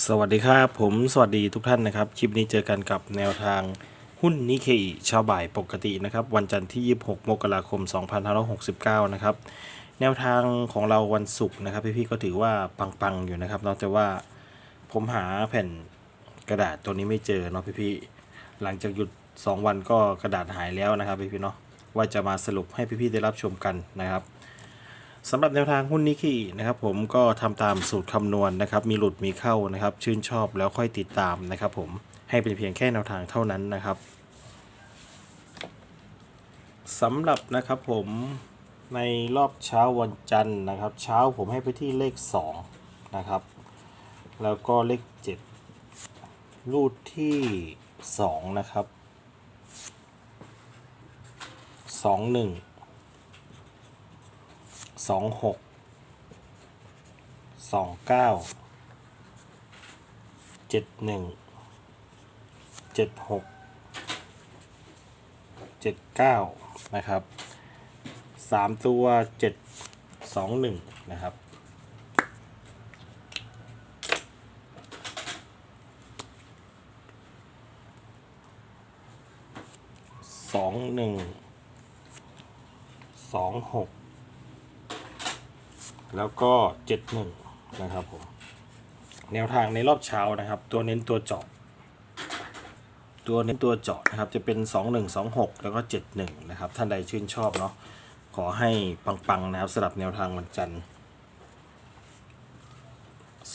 สวัสดีครับ ผมสวัสดีทุกท่านนะครับ คลิปนี้เจอกันกับแนวทางหุ้นนิเคอิชาวบ่ายปกตินะครับ วันจันทร์ที่ 26 มกราคม 2569 นะครับ แนวทางของเราวันศุกร์นะครับ พี่ๆก็ถือว่าปังๆ อยู่นะครับเนอกแต่ว่าผมหาแผ่นกระดาษตัวนี้ไม่เจอเนาะพี่ๆหลังจากหยุด 2 วันก็กระดาษหายแล้วนะครับพี่ๆเนาะว่าจะมาสรุปให้พี่ๆได้รับชมกันนะครับ สำหรับแนวทางหุ้นนิกกี้นะครับผมก็ทำตามสูตรคำนวณนะครับ มีหลุดมีเข้านะครับ ชื่นชอบแล้วค่อยติดตามนะครับผมให้เป็นเพียงแค่แนวทางเท่านั้นนะครับสำหรับนะครับผมในรอบเช้าวันจันทร์นะครับ เช้าผมให้ไปที่เลข 2 นะครับ แล้วก็เลข 7 รูดที่ 2 นะครับ 2 1 สองหกสองเก้าเจ็ดหนึ่งเจ็ดหกเจ็ดเก้านะครับสามตัวเจ็ดสองหนึ่งนะครับสองหนึ่งสองหก แล้วก็71นะครับผมแนวทางในรอบเช้านะครับ ตัวเน้นตัวเจาะตัวเน้นตัวเจาะนะครับจะเป็น 2126 แล้วก็ 71 นะครับ ท่านใดชื่นชอบเนาะขอให้ปังๆนะครับสำหรับแนวทางวันจันทร์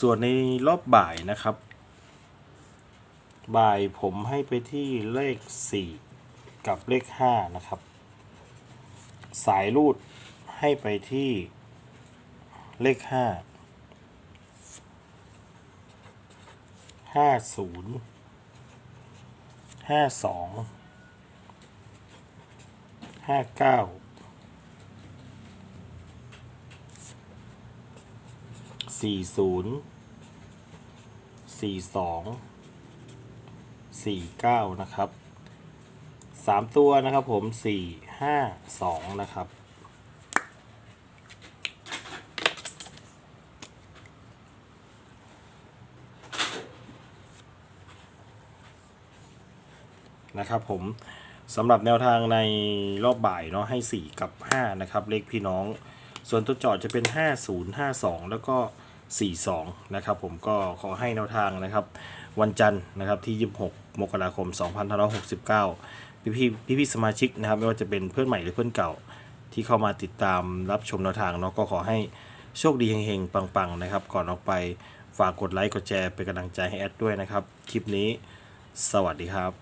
ส่วนในรอบบ่ายนะครับ บ่ายผมให้ไปที่เลข 4 กับเลข 5 นะครับ สายรูดให้ไปที่ เลขห้าห้าศูนย์ห้าสองห้าเก้าสี่ศูนย์สี่สองสี่เก้านะครับสามตัวนะครับผมสี่ห้าสองนะครับ นะครับผมสำหรับแนวทางในรอบบ่ายเนาะให้ 4 กับ 5 นะครับ เลขพี่น้อง ส่วนตัวจอดจะเป็น 50 52 แล้วก็ 42 นะครับผมก็ขอให้แนวทางนะครับ วันจันทร์นะครับที่ 26 มกราคม 2569 พี่พี่พี่พี่สมาชิกนะครับ ไม่ว่าจะเป็นเพื่อนใหม่หรือเพื่อนเก่าที่เข้ามาติดตามรับชมแนวทางเนาะก็ขอให้โชคดีเฮงๆ ปังๆ นะครับ ก่อนออกไปฝากกดไลค์กดแชร์เป็นกำลังใจให้แอดด้วยนะครับ คลิปนี้ สวัสดีครับ